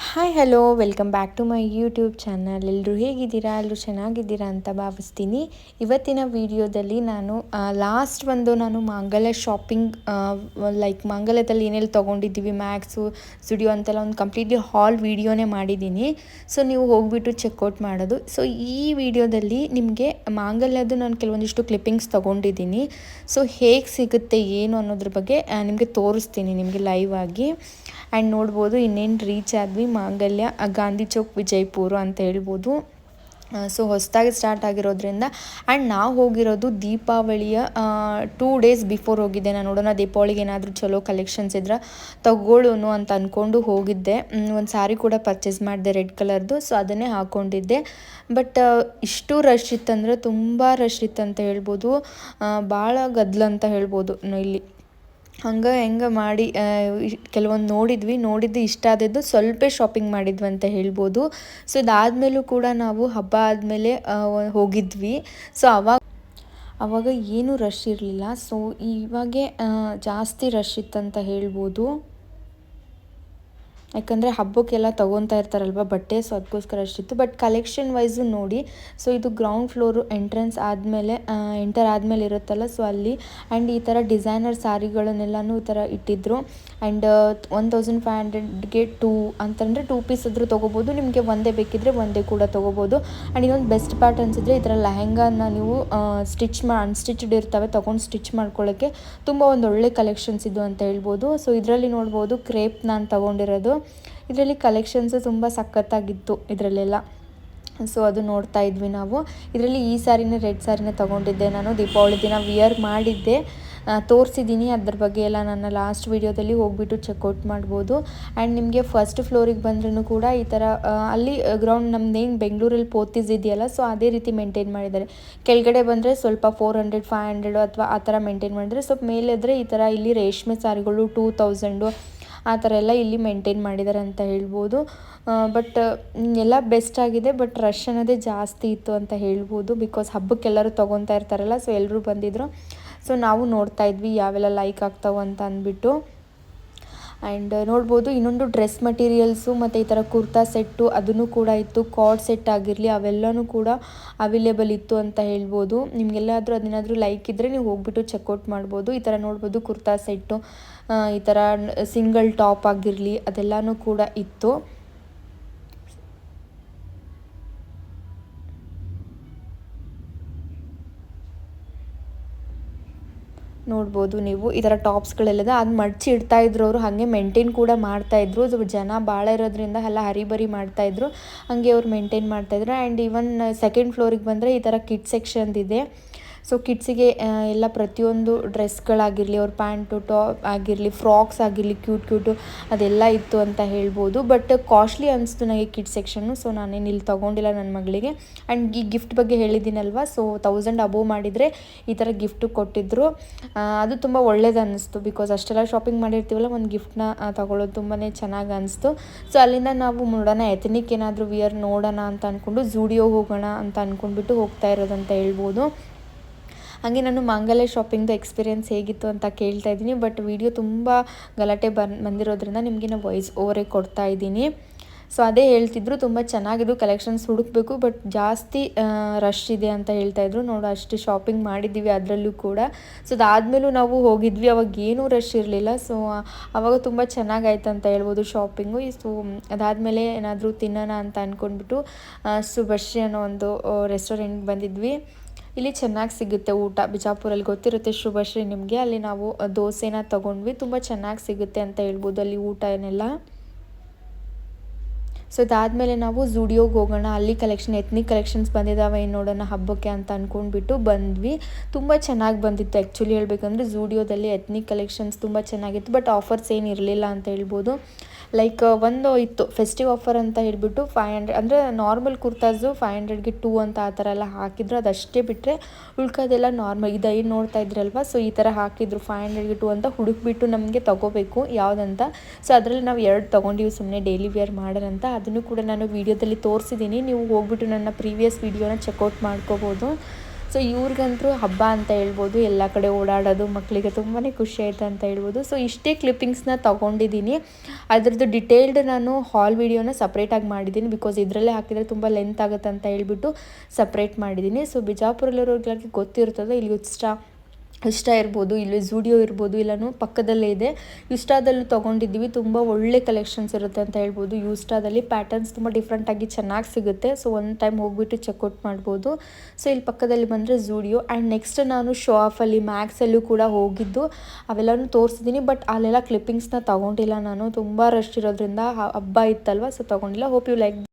Hi hello welcome back to my YouTube channel ಎಲ್ಲರೂ ಹೇಗಿದ್ದೀರಾ? ಎಲ್ಲರೂ ಚೆನ್ನಾಗಿದ್ದೀರಾ ಅಂತ ಭಾವಿಸ್ತೀನಿ. ಇವತ್ತಿನ ವಿಡಿಯೋದಲ್ಲಿ ನಾನು ಲಾಸ್ಟ್ ಒಂದು ನಾನು ಮಾಂಗಲ್ಯ ಶಾಪಿಂಗ್ ಲೈಕ್ ಮಾಂಗಲ್ಯದಲ್ಲಿ ಏನೆಲ್ಲ ತೊಗೊಂಡಿದ್ದೀವಿ ಮ್ಯಾಕ್ಸು ಸ್ಟುಡಿಯೋ ಅಂತೆಲ್ಲ ಒಂದು ಕಂಪ್ಲೀಟ್ಲಿ ಹಾಲ್ ವಿಡಿಯೋನೇ ಮಾಡಿದ್ದೀನಿ. ಸೊ ನೀವು ಹೋಗಿಬಿಟ್ಟು ಚೆಕ್ಔಟ್ ಮಾಡೋದು. ಸೊ ಈ ವಿಡಿಯೋದಲ್ಲಿ ನಿಮಗೆ ಮಾಂಗಲ್ಯದ್ದು ನಾನು ಕೆಲವೊಂದಿಷ್ಟು ಕ್ಲಿಪ್ಪಿಂಗ್ಸ್ ತೊಗೊಂಡಿದ್ದೀನಿ. ಸೊ ಹೇಗೆ ಸಿಗುತ್ತೆ, ಏನು ಅನ್ನೋದ್ರ ಬಗ್ಗೆ ನಿಮಗೆ ತೋರಿಸ್ತೀನಿ ನಿಮಗೆ ಲೈವ್ ಆಗಿ. ಆ್ಯಂಡ್ ನೋಡ್ಬೋದು ಇನ್ನೇನು ರೀಚ್ ಆದ್ವಿ. ಮಾಂಗಲ್ಯ ಗಾಂಧಿ ಚೌಕ್, ವಿಜಯಪುರ ಅಂತ ಹೇಳ್ಬೋದು. ಸೊ ಹೊಸದಾಗಿ ಸ್ಟಾರ್ಟ್ ಆಗಿರೋದ್ರಿಂದ ಆ್ಯಂಡ್ ನಾವು ಹೋಗಿರೋದು ದೀಪಾವಳಿಯ ಟೂ ಡೇಸ್ ಬಿಫೋರ್ ಹೋಗಿದ್ದೆ ನಾನು. ನೋಡೋಣ, ದೀಪಾವಳಿಗೆ ಏನಾದರೂ ಚಲೋ ಕಲೆಕ್ಷನ್ಸ್ ಇದ್ರೆ ತಗೊಳ್ಳೋನು ಅಂತ ಅಂದ್ಕೊಂಡು ಹೋಗಿದ್ದೆ. ಒಂದು ಸಾರಿ ಕೂಡ ಪರ್ಚೇಸ್ ಮಾಡಿದೆ ರೆಡ್ ಕಲರ್ದು ಸೊ ಅದನ್ನೇ ಹಾಕ್ಕೊಂಡಿದ್ದೆ ಬಟ್ ಇಷ್ಟು ರಶ್ ಇತ್ತಂದರೆ ತುಂಬ ರಶ್ ಇತ್ತಂತ ಹೇಳ್ಬೋದು. ಭಾಳ ಗದ್ದಲ ಅಂತ ಹೇಳ್ಬೋದು. ಇಲ್ಲಿ. ಹಂಗೆ ಹೆಂಗೆ ಮಾಡಿ ಕೆಲವೊಂದು ನೋಡಿದ್ವಿ, ನೋಡಿದ್ದು ಇಷ್ಟ ಆದದ್ದು ಸ್ವಲ್ಪ ಶಾಪಿಂಗ್ ಮಾಡಿದ್ವಿ ಅಂತ ಹೇಳ್ಬೋದು. ಸೊ ಇದಾದಮೇಲೂ ಕೂಡ ನಾವು ಹಬ್ಬ ಆದಮೇಲೆ ಹೋಗಿದ್ವಿ. ಸೊ ಅವಾಗ ಅವಾಗ ಏನೂ ರಶ್ ಇರಲಿಲ್ಲ. ಸೊ ಇವಾಗೆ ಜಾಸ್ತಿ ರಶ್ ಇತ್ತಂತ ಹೇಳ್ಬೋದು. ಯಾಕಂದರೆ ಹಬ್ಬಕ್ಕೆಲ್ಲ ತೊಗೊತಾ ಇರ್ತಾರಲ್ವ ಬಟ್ಟೆ ಸೊ ಅದಕ್ಕೋಸ್ಕರ ಅಷ್ಟಿತ್ತು. ಬಟ್ ಕಲೆಕ್ಷನ್ ವೈಸು ನೋಡಿ ಸೊ ಇದು ಗ್ರೌಂಡ್ ಫ್ಲೋರು ಎಂಟ್ರೆನ್ಸ್ ಆದಮೇಲೆ ಎಂಟರ್ ಆದಮೇಲೆ ಇರುತ್ತಲ್ಲ ಸೊ ಅಲ್ಲಿ ಆ್ಯಂಡ್ ಈ ಥರ ಡಿಸೈನರ್ ಸ್ಯಾರಿಗಳನ್ನೆಲ್ಲನೂ ಈ ಥರ ಇಟ್ಟಿದ್ರು. ಆ್ಯಂಡ್ ಒನ್ ತೌಸಂಡ್ ಫೈವ್ ಹಂಡ್ರೆಡ್ಗೆ ಟೂ ಅಂತಂದರೆ ಟೂ ಪೀಸ್ ಆದರೂ ತೊಗೋಬೋದು, ನಿಮಗೆ ಒಂದೇ ಬೇಕಿದ್ದರೆ ಒಂದೇ ಕೂಡ ತೊಗೋಬೋದು. ಆ್ಯಂಡ್ ಇನ್ನೊಂದು ಬೆಸ್ಟ್ ಪಾರ್ಟ್ ಅನಿಸಿದ್ರೆ ಈ ಥರ ಲೆಹೆಂಗಾನ ನೀವು ಸ್ಟಿಚ್ ಮಾ ಅನ್ಸ್ಟಿಚ್ಡ್ ಇರ್ತವೆ, ತೊಗೊಂಡು ಸ್ಟಿಚ್ ಮಾಡ್ಕೊಳ್ಳೋಕ್ಕೆ ತುಂಬ ಒಂದು ಒಳ್ಳೆ ಕಲೆಕ್ಷನ್ಸ್ ಇದು ಅಂತ ಹೇಳ್ಬೋದು. ಸೊ ಇದರಲ್ಲಿ ನೋಡ್ಬೋದು ಕ್ರೇಪ್ ನಾನು ತೊಗೊಂಡಿರೋದು. ಇದರಲ್ಲಿ ಕಲೆಕ್ಷನ್ಸು ತುಂಬ ಸಖತ್ತಾಗಿತ್ತು ಇದರಲ್ಲೆಲ್ಲ. ಸೊ ಅದು ನೋಡ್ತಾ ಇದ್ವಿ ನಾವು. ಇದರಲ್ಲಿ ಈ ಸಾರಿನೇ, ರೆಡ್ ಸಾರಿನ ತೊಗೊಂಡಿದ್ದೆ ನಾನು. ದೀಪಾವಳಿ ದಿನ ವಿಯರ್ ಮಾಡಿದ್ದೆ. ತೋರಿಸಿದ್ದೀನಿ ಅದ್ರ ಬಗ್ಗೆ ಎಲ್ಲ ನನ್ನ ಲಾಸ್ಟ್ ವೀಡಿಯೋದಲ್ಲಿ ಹೋಗ್ಬಿಟ್ಟು ಚೆಕ್ಔಟ್ ಮಾಡ್ಬೋದು. ಆ್ಯಂಡ್ ನಿಮಗೆ ಫಸ್ಟ್ ಫ್ಲೋರಿಗೆ ಬಂದ್ರೂ ಕೂಡ ಈ ಥರ ಅಲ್ಲಿ ಗ್ರೌಂಡ್ ನಮ್ದು ಏನು ಬೆಂಗಳೂರಲ್ಲಿ ಪೋತಿಸ್ ಇದೆಯಲ್ಲ ಸೊ ಅದೇ ರೀತಿ ಮೇಂಟೈನ್ ಮಾಡಿದ್ದಾರೆ. ಕೆಳಗಡೆ ಬಂದರೆ ಸ್ವಲ್ಪ ಫೋರ್ ಹಂಡ್ರೆಡ್ ಫೈವ್ ಹಂಡ್ರೆಡು ಅಥವಾ ಆ ಥರ ಮೇಂಟೈನ್ ಮಾಡಿದರೆ ಸ್ವಲ್ಪ ಮೇಲೆದ್ರೆ ಈ ಥರ ಇಲ್ಲಿ ರೇಷ್ಮೆ ಸಾರಿಗಳು ಟೂ ತೌಸಂಡು ಆ ಥರ ಎಲ್ಲ ಇಲ್ಲಿ ಮೇಂಟೈನ್ ಮಾಡಿದ್ದಾರೆ ಅಂತ ಹೇಳ್ಬೋದು. ಬಟ್ ಎಲ್ಲ ಬೆಸ್ಟ್ ಆಗಿದೆ ಬಟ್ ರಶ್ ಅನ್ನೋದೇ ಜಾಸ್ತಿ ಇತ್ತು ಅಂತ ಹೇಳ್ಬೋದು ಬಿಕಾಸ್ ಹಬ್ಬಕ್ಕೆ ಎಲ್ಲರೂ ತೊಗೊತಾ ಇರ್ತಾರಲ್ಲ ಸೊ ಎಲ್ಲರೂ ಬಂದಿದ್ರು. ಸೊ ನಾವು ನೋಡ್ತಾ ಇದ್ವಿ ಯಾವೆಲ್ಲ ಲೈಕ್ ಆಗ್ತಾವೆ ಅಂತ ಅಂದ್ಬಿಟ್ಟು. ಆ್ಯಂಡ್ ನೋಡ್ಬೋದು, ಇನ್ನೊಂದು ಡ್ರೆಸ್ ಮಟೀರಿಯಲ್ಸು ಮತ್ತು ಈ ಥರ ಕುರ್ತಾ ಸೆಟ್ಟು ಅದನ್ನು ಕೂಡ ಇತ್ತು. ಕಾರ್ಡ್ ಸೆಟ್ ಆಗಿರಲಿ, ಅವೆಲ್ಲನೂ ಕೂಡ ಅವೈಲೇಬಲ್ ಇತ್ತು ಅಂತ ಹೇಳ್ಬೋದು. ನಿಮಗೆಲ್ಲಾದರೂ ಅದೇನಾದರೂ ಲೈಕ್ ಇದ್ದರೆ ನೀವು ಹೋಗ್ಬಿಟ್ಟು ಚೆಕ್ಔಟ್ ಮಾಡ್ಬೋದು. ಈ ಥರ ನೋಡ್ಬೋದು, ಕುರ್ತಾ ಸೆಟ್ಟು ಈ ಥರ ಸಿಂಗಲ್ ಟಾಪ್ ಆಗಿರಲಿ, ಅದೆಲ್ಲನೂ ಕೂಡ ಇತ್ತು. ನೋಡ್ಬೋದು ನೀವು. ಈ ಥರ ಟಾಪ್ಸ್ಗಳೆಲ್ಲದ ಅದು ಮಡ್ಚಿ ಇಡ್ತಾ ಇದ್ರು ಅವರು, ಹಾಗೆ ಮೇಂಟೈನ್ ಕೂಡ ಮಾಡ್ತಾ ಇದ್ರು. ಅದು ಜನ ಭಾಳ ಇರೋದ್ರಿಂದ ಎಲ್ಲ ಹರಿಬರಿ ಮಾಡ್ತಾ ಇದ್ರು. ಹಾಗೆ ಅವ್ರು ಮೇಂಟೈನ್ ಮಾಡ್ತಾಯಿದ್ರು ಆ್ಯಂಡ್ ಈವನ್ ಸೆಕೆಂಡ್ ಫ್ಲೋರಿಗೆ ಬಂದರೆ ಈ ಥರ ಕಿಡ್ ಸೆಕ್ಷನ್ದಿದೆ ಸೊ ಕಿಡ್ಸಿಗೆ ಎಲ್ಲ ಪ್ರತಿಯೊಂದು ಡ್ರೆಸ್ಗಳಾಗಿರಲಿ ಅವ್ರ ಪ್ಯಾಂಟು, ಟಾಪ್ ಆಗಿರಲಿ, ಫ್ರಾಕ್ಸ್ ಆಗಿರಲಿ, ಕ್ಯೂಟ್ ಕ್ಯೂಟು ಅದೆಲ್ಲ ಇತ್ತು ಅಂತ ಹೇಳ್ಬೋದು. ಬಟ್ ಕಾಸ್ಟ್ಲಿ ಅನಿಸ್ತು ನನಗೆ ಕಿಡ್ ಸೆಕ್ಷನ್ನು ಸೊ ನಾನೇನು ಇಲ್ಲಿ ತೊಗೊಂಡಿಲ್ಲ ನನ್ನ ಮಗಳಿಗೆ. ಆ್ಯಂಡ್ ಈ ಗಿಫ್ಟ್ ಬಗ್ಗೆ ಹೇಳಿದ್ದೀನಲ್ವ? ಸೊ ತೌಸಂಡ್ ಅಬೋವ್ ಮಾಡಿದರೆ ಈ ಥರ ಗಿಫ್ಟು ಕೊಟ್ಟಿದ್ದರು ಅದು ತುಂಬ ಒಳ್ಳೇದು ಅನ್ನಿಸ್ತು ಬಿಕಾಸ್ ಅಷ್ಟೆಲ್ಲ ಶಾಪಿಂಗ್ ಮಾಡಿರ್ತೀವಲ್ಲ, ಒಂದು ಗಿಫ್ಟ್ನ ತೊಗೊಳ್ಳೋದು ತುಂಬಾ ಚೆನ್ನಾಗಿ ಅನಿಸ್ತು. ಸೊ ಅಲ್ಲಿಂದ ನಾವು ನೋಡೋಣ ಎಥನಿಕ್ ಏನಾದರೂ ವಿಯರ್ ನೋಡೋಣ ಅಂತ ಅಂದ್ಕೊಂಡು ಝೂಡಿಯೋ ಹೋಗೋಣ ಅಂತ ಅಂದ್ಕೊಂಡ್ಬಿಟ್ಟು ಹೋಗ್ತಾ ಇರೋದಂತ ಹೇಳ್ಬೋದು. ಹಾಗೆ ನಾನು ಮಾಂಗಲ್ಯ ಶಾಪಿಂಗ್ದು ಎಕ್ಸ್ಪೀರಿಯೆನ್ಸ್ ಹೇಗಿತ್ತು ಅಂತ ಕೇಳ್ತಾ ಇದ್ದೀನಿ. ಬಟ್ ವಿಡಿಯೋ ತುಂಬ ಗಲಾಟೆ ಬನ್, ಬಂದಿರೋದ್ರಿಂದ ನಿಮಗೆ ನಾನು ವಾಯ್ಸ್ ಓವರೇ ಕೊಡ್ತಾ ಇದ್ದೀನಿ. ಸೊ ಅದೇ ಹೇಳ್ತಿದ್ರು, ತುಂಬ ಚೆನ್ನಾಗಿದ್ದು ಕಲೆಕ್ಷನ್ಸ್ ಹುಡುಕಬೇಕು ಬಟ್ ಜಾಸ್ತಿ ರಶ್ ಇದೆ ಅಂತ ಹೇಳ್ತಾ ಇದ್ರು. ನೋಡು, ಅಷ್ಟು ಶಾಪಿಂಗ್ ಮಾಡಿದ್ದೀವಿ ಅದರಲ್ಲೂ ಕೂಡ. ಸೊ ಅದಾದಮೇಲೂ ನಾವು ಹೋಗಿದ್ವಿ, ಅವಾಗ ಏನೂ ರಶ್ ಇರಲಿಲ್ಲ. ಸೊ ಅವಾಗ ತುಂಬ ಚೆನ್ನಾಗಾಯ್ತು ಅಂತ ಹೇಳ್ಬೋದು ಶಾಪಿಂಗು ಸೊ ಅದಾದಮೇಲೆ ಏನಾದರೂ ತಿನ್ನೋಣ ಅಂತ ಅಂದ್ಕೊಂಡ್ಬಿಟ್ಟು ಸುಭಶ್ರೀ ಅನ್ನೋ ಒಂದು ರೆಸ್ಟೋರೆಂಟ್ಗೆ ಬಂದಿದ್ವಿ. ಇಲ್ಲಿ ಚೆನ್ನಾಗಿ ಸಿಗುತ್ತೆ ಊಟ. ಬಿಜಾಪುರಲ್ಲಿ ಗೊತ್ತಿರುತ್ತೆ ಶುಭಶ್ರೀ ನಿಮಗೆ. ಅಲ್ಲಿ ನಾವು ದೋಸೆನ ತೊಗೊಂಡ್ವಿ. ತುಂಬ ಚೆನ್ನಾಗಿ ಸಿಗುತ್ತೆ ಅಂತ ಹೇಳ್ಬೋದು ಅಲ್ಲಿ ಊಟ ಏನೆಲ್ಲ. ಸೊ ಅದಾದಮೇಲೆ ನಾವು ಝುಡಿಯೋಗೆ ಹೋಗೋಣ. ಅಲ್ಲಿ ಕಲೆಕ್ಷನ್ ಎತ್ನಿಕ್ ಕಲೆಕ್ಷನ್ಸ್ ಬಂದಿದ್ದಾವೆ ಏನು ನೋಡೋಣ ಹಬ್ಬಕ್ಕೆ ಅಂತ ಅಂದ್ಕೊಂಡ್ಬಿಟ್ಟು ಬಂದ್ವಿ. ತುಂಬ ಚೆನ್ನಾಗಿ ಬಂದಿತ್ತು. ಆ್ಯಕ್ಚುಲಿ ಹೇಳಬೇಕಂದ್ರೆ ಝುಡಿಯೋದಲ್ಲಿ ಎತ್ನಿಕ್ ಕಲೆಕ್ಷನ್ಸ್ ತುಂಬ ಚೆನ್ನಾಗಿತ್ತು. ಬಟ್ ಆಫರ್ಸ್ ಏನು ಇರಲಿಲ್ಲ ಅಂತ ಹೇಳ್ಬೋದು. ಲೈಕ್ ಒಂದು ಇತ್ತು ಫೆಸ್ಟಿವ್ ಆಫರ್ ಅಂತ ಹೇಳಿಬಿಟ್ಟು ಫೈವ್ ಹಂಡ್ರೆಡ್ ಅಂದರೆ ನಾರ್ಮಲ್ ಕುರ್ತಾಸು ಫೈವ್ ಹಂಡ್ರೆಡ್ಗೆ ಟೂ ಅಂತ ಆ ಥರ ಎಲ್ಲ ಹಾಕಿದ್ರು. ಅದಷ್ಟೇ ಬಿಟ್ಟರೆ ಉಳ್ಕೋದೆಲ್ಲ ನಾರ್ಮಲ್ ಇದು ಏನು ನೋಡ್ತಾ ಇದ್ರಲ್ವ? ಸೊ ಈ ಥರ ಹಾಕಿದ್ರು ಫೈವ್ ಹಂಡ್ರೆಡ್ಗೆ ಟೂ ಅಂತ ಹುಡುಕ್ಬಿಟ್ಟು ನಮಗೆ ತೊಗೋಬೇಕು, ಯಾವುದಂತ. ಸೊ ಅದರಲ್ಲಿ ನಾವು ಎರಡು ತೊಗೊಂಡಿವಿ ಸುಮ್ಮನೆ ಡೈಲಿ ವೇರ್ ಮಾಡೋರಂತ ಅದನ್ನು ಕೂಡ ನಾನು ವೀಡಿಯೋದಲ್ಲಿ ತೋರಿಸಿದ್ದೀನಿ ನೀವು ಹೋಗ್ಬಿಟ್ಟು ನನ್ನ ಪ್ರೀವಿಯಸ್ ವೀಡಿಯೋನ ಚೆಕ್ಔಟ್ ಮಾಡ್ಕೋಬೋದು. ಸೊ ಇವ್ರಿಗಂತೂ ಹಬ್ಬ ಅಂತ ಹೇಳ್ಬೋದು, ಎಲ್ಲ ಕಡೆ ಓಡಾಡೋದು ಮಕ್ಕಳಿಗೆ ತುಂಬಾ ಖುಷಿ ಆಯ್ತು ಅಂತ ಹೇಳ್ಬೋದು. ಸೊ ಇಷ್ಟೇ ಕ್ಲಿಪ್ಪಿಂಗ್ಸ್ನ ತೊಗೊಂಡಿದ್ದೀನಿ. ಅದರದ್ದು ಡಿಟೇಲ್ಡ್ ನಾನು ಹಾಲ್ ವೀಡಿಯೋನ ಸಪ್ರೇಟಾಗಿ ಮಾಡಿದ್ದೀನಿ. ಬಿಕಾಸ್ ಇದರಲ್ಲೇ ಹಾಕಿದರೆ ತುಂಬ ಲೆಂತ್ ಆಗುತ್ತೆ ಅಂತ ಹೇಳ್ಬಿಟ್ಟು ಸಪ್ರೇಟ್ ಮಾಡಿದ್ದೀನಿ. ಸೊ ಬಿಜಾಪುರಲ್ಲಿರೋರಿಗೆ ಗೊತ್ತಿರ್ತದೆ, ಇಲ್ಲಿ ಉತ್ಸವ ಇಷ್ಟ ಇರ್ಬೋದು ಇಲ್ಲಿ ಝೂಡಿಯೋ ಇರ್ಬೋದು ಇಲ್ಲನೂ ಪಕ್ಕದಲ್ಲೇ ಇದೆ. ಇಷ್ಟಾದಲ್ಲೂ ತೊಗೊಂಡಿದ್ದೀವಿ. ತುಂಬ ಒಳ್ಳೆ ಕಲೆಕ್ಷನ್ಸ್ ಇರುತ್ತೆ ಅಂತ ಹೇಳ್ಬೋದು. ಯೂಸ್ಟಾದಲ್ಲಿ ಪ್ಯಾಟರ್ನ್ಸ್ ತುಂಬ ಡಿಫ್ರೆಂಟಾಗಿ ಚೆನ್ನಾಗಿ ಸಿಗುತ್ತೆ. ಸೊ ಒಂದು ಟೈಮ್ ಹೋಗ್ಬಿಟ್ಟು ಚೆಕ್ಔಟ್ ಮಾಡ್ಬೋದು. ಸೊ ಇಲ್ಲಿ ಪಕ್ಕದಲ್ಲಿ ಬಂದರೆ ಜೂಡಿಯೋ ಆ್ಯಂಡ್ ನೆಕ್ಸ್ಟ್ ನಾನು ಶೋ ಆಫಲ್ಲಿ ಮ್ಯಾಕ್ಸಲ್ಲೂ ಕೂಡ ಹೋಗಿದ್ದು. ಅವೆಲ್ಲನೂ ತೋರಿಸಿದ್ದೀನಿ. ಬಟ್ ಅಲ್ಲೆಲ್ಲ ಕ್ಲಿಪ್ಪಿಂಗ್ಸ್ನ ತೊಗೊಂಡಿಲ್ಲ ನಾನು. ತುಂಬ ರಶ್ ಇರೋದ್ರಿಂದ ಹಬ್ಬ ಇತ್ತಲ್ವ? ಸೊ ತೊಗೊಂಡಿಲ್ಲ. Hope you like